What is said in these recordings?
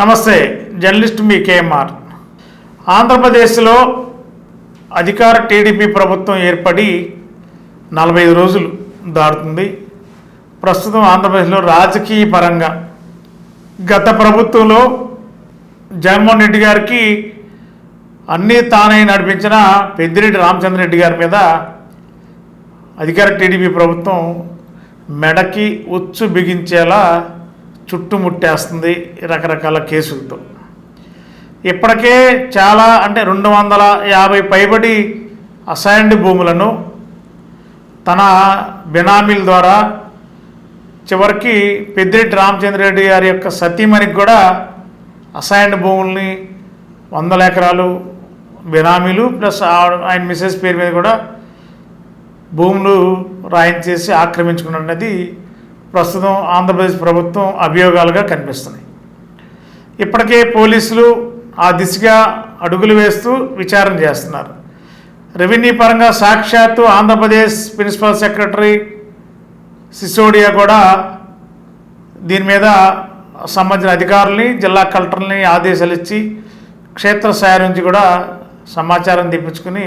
నమస్తే జర్నలిస్ట్ మీ కేఎంఆర్. ఆంధ్రప్రదేశ్లో అధికార టీడీపీ ప్రభుత్వం ఏర్పడి నలభై ఐదు రోజులు దాటుతుంది. ప్రస్తుతం ఆంధ్రప్రదేశ్లో రాజకీయ పరంగా గత ప్రభుత్వంలో జగన్మోహన్ రెడ్డి గారికి అన్నీ తానే నడిపించిన పెద్దిరెడ్డి రామచంద్రరెడ్డి గారి మీద అధికార టీడీపీ ప్రభుత్వం మెడకి ఉచ్చు బిగించేలా చుట్టుముట్టేస్తుంది రకరకాల కేసులతో. ఇప్పటికే చాలా అంటే రెండు వందల యాభై పైబడి అసైన్డ్ భూములను తన బినామీల ద్వారా చివరికి పెద్దిరెడ్డి రామచంద్రరెడ్డి గారి యొక్క సతీమణికి కూడా అసైన్డ్ భూముల్ని వందల ఎకరాలు బినామీలు ప్లస్ ఆయన మిసెస్ పేరు మీద కూడా భూములు రాయించేసి ఆక్రమించుకున్నది ప్రస్తుతం ఆంధ్రప్రదేశ్ ప్రభుత్వం అభియోగాలుగా కనిపిస్తున్నాయి. ఇప్పటికే పోలీసులు ఆ దిశగా అడుగులు వేస్తూ విచారణ చేస్తున్నారు. రెవెన్యూ పరంగా సాక్షాత్తు ఆంధ్రప్రదేశ్ ప్రిన్సిపల్ సెక్రటరీ సిసోడియా కూడా దీని మీద సంబంధించిన అధికారుల్ని జిల్లా కలెక్టర్ని ఆదేశాలు ఇచ్చి క్షేత్రస్థాయి నుంచి కూడా సమాచారం తెప్పించుకుని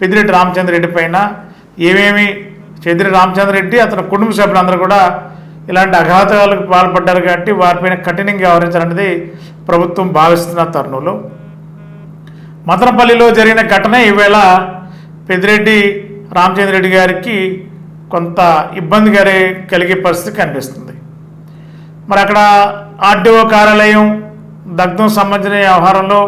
పెద్దిరెడ్డి రామచంద్రరెడ్డి పైన ఏమేమి పెద్దిరెడ్డి రామచంద్రరెడ్డి అతని కుటుంబ సభ్యులందరూ కూడా ఇలాంటి అఘాతాలకు పాల్పడ్డారు కాబట్టి వారిపైన కఠినంగా వ్యవహరించాలనేది ప్రభుత్వం భావిస్తున్న తరుణంలో. మదనపల్లిలో జరిగిన ఘటన ఈవేళ పెద్దిరెడ్డి రామచంద్రరెడ్డి గారికి కొంత ఇబ్బందిగానే కలిగే పరిస్థితి కనిపిస్తుంది. మరి అక్కడ ఆర్డీఓ కార్యాలయం దగ్ధం సంబంధించిన వ్యవహారంలో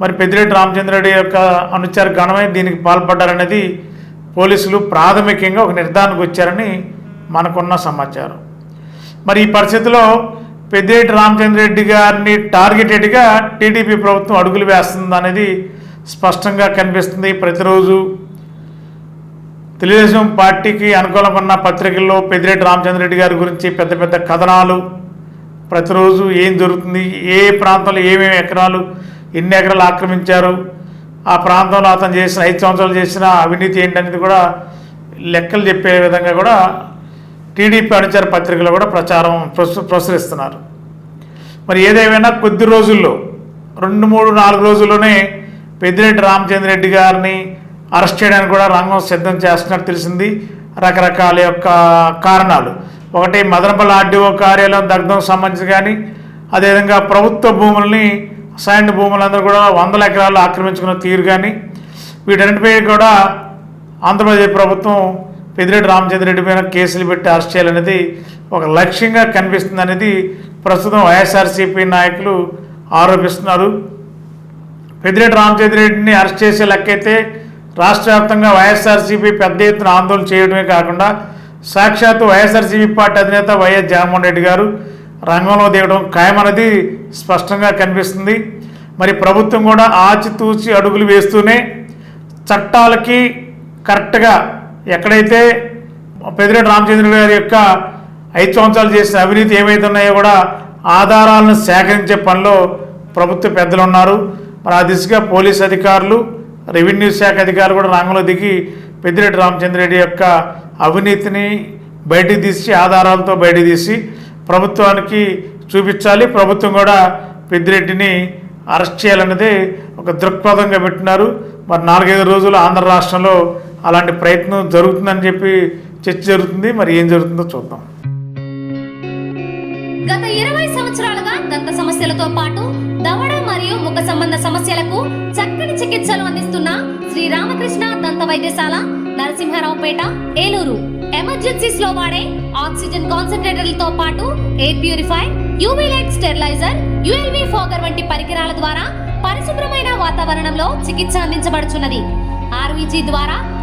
మరి పెద్దిరెడ్డి రామచంద్రరెడ్డి యొక్క అనుచర గణమై దీనికి పాల్పడ్డారనేది పోలీసులు ప్రాథమికంగా ఒక నిర్ధారణకు వచ్చారని మనకున్న సమాచారం. మరి ఈ పరిస్థితిలో పెద్దిరెడ్డి రామచంద్రరెడ్డి గారిని టార్గెటెడ్గా టీడీపీ ప్రభుత్వం అడుగులు వేస్తుంది అనేది స్పష్టంగా కనిపిస్తుంది. ప్రతిరోజు తెలుగుదేశం పార్టీకి అనుకూలంగా ఉన్న పత్రికల్లో పెద్దిరెడ్డి రామచంద్రరెడ్డి గారి గురించి పెద్ద పెద్ద కథనాలు ప్రతిరోజు ఏం జరుగుతుంది ఏ ప్రాంతంలో ఏమేమి ఎకరాలు ఎన్ని ఎకరాలు ఆక్రమించారు ఆ ప్రాంతంలో అతను చేసిన ఐదు సంవత్సరాలు చేసిన అవినీతి ఏంటనేది కూడా లెక్కలు చెప్పే విధంగా కూడా టీడీపీ అనుచర పత్రికలు కూడా ప్రచారం ప్రసు ప్రచురిస్తున్నారు మరి ఏదేమైనా కొద్ది రోజుల్లో రెండు మూడు నాలుగు రోజుల్లోనే పెద్దిరెడ్డి రామచంద్రరెడ్డి గారిని అరెస్ట్ చేయడానికి కూడా రంగం సిద్ధం చేస్తున్నట్టు తెలిసింది. రకరకాల యొక్క కారణాలు. ఒకటి మదనపల్లి ఆర్డీఓ కార్యాలయం దగ్ధం సంబంధించి కానీ అదేవిధంగా ప్రభుత్వ భూముల్ని అసైన్డ్ భూములందరూ కూడా వందల ఎకరాలు ఆక్రమించుకున్న తీరు కానీ వీటన్నిటిపై కూడా ఆంధ్రప్రదేశ్ ప్రభుత్వం పెద్దిరెడ్డి రామచంద్రరెడ్డి పైన కేసులు పెట్టి అరెస్ట్ చేయాలనేది ఒక లక్ష్యంగా కనిపిస్తుంది అనేది ప్రస్తుతం వైఎస్ఆర్సీపీ నాయకులు ఆరోపిస్తున్నారు. పెద్దిరెడ్డి రామచంద్రరెడ్డిని అరెస్ట్ చేసే లెక్కైతే రాష్ట్ర వ్యాప్తంగా వైఎస్ఆర్సీపీ పెద్ద ఎత్తున ఆందోళన చేయడమే కాకుండా సాక్షాత్తు వైఎస్ఆర్సీపీ పార్టీ అధినేత వైఎస్ జగన్మోహన్ రెడ్డి గారు రంగంలో దిగడం ఖాయమన్నది స్పష్టంగా కనిపిస్తుంది. మరి ప్రభుత్వం కూడా ఆచితూచి అడుగులు వేస్తూనే చట్టాలకి కరెక్ట్గా ఎక్కడైతే పెద్దిరెడ్డి రామచంద్ర గారి యొక్క ఐదు సంవత్సరాలు చేసిన అవినీతి ఏవైతే ఉన్నాయో కూడా ఆధారాలను సేకరించే పనిలో ప్రభుత్వ పెద్దలు ఉన్నారు. మరి ఆ దిశగా పోలీస్ అధికారులు రెవెన్యూ శాఖ అధికారులు కూడా రంగంలో దిగి పెద్దిరెడ్డి రామచంద్రరెడ్డి యొక్క అవినీతిని బయటికి తీసి ఆధారాలతో బయటికి తీసి ప్రభుత్వానికి చూపించాలి. ప్రభుత్వం కూడా పెద్దిరెడ్డిని అరెస్ట్ చేయాలన్నదే ఒక దృక్పథంగా పెట్టినారు. మరి నాలుగైదు రోజులు ఆంధ్ర రాష్ట్రంలో అలాంటి ప్రయత్నం జరుగుతుందని చెప్పి చర్చ జరుగుతుంది. మరి ఏం జరుగుతుందో చూద్దాం. గత ఇరవై సంవత్సరాలుగా దంత సమస్యలతో పాటు దవడ మరియు ముఖ సంబంధ సమస్యలకు చక్కని చికిత్సలు అందిస్తున్న శ్రీ రామకృష్ణ దంత వైద్యశాల నరసింహారావుపేట ఏలూరు. ఎమర్జెన్సీస్లో వాడే ఆక్సిజన్ కాన్సన్ట్రేటర్లతో పాటు air purify UV light steriliser ULV fogger వంటి పరికరాల ద్వారా పరిశుభ్రమైన వాతావరణంలో చికిత్స అందించబడుచున్నది. ఆర్వీజీ ద్వారా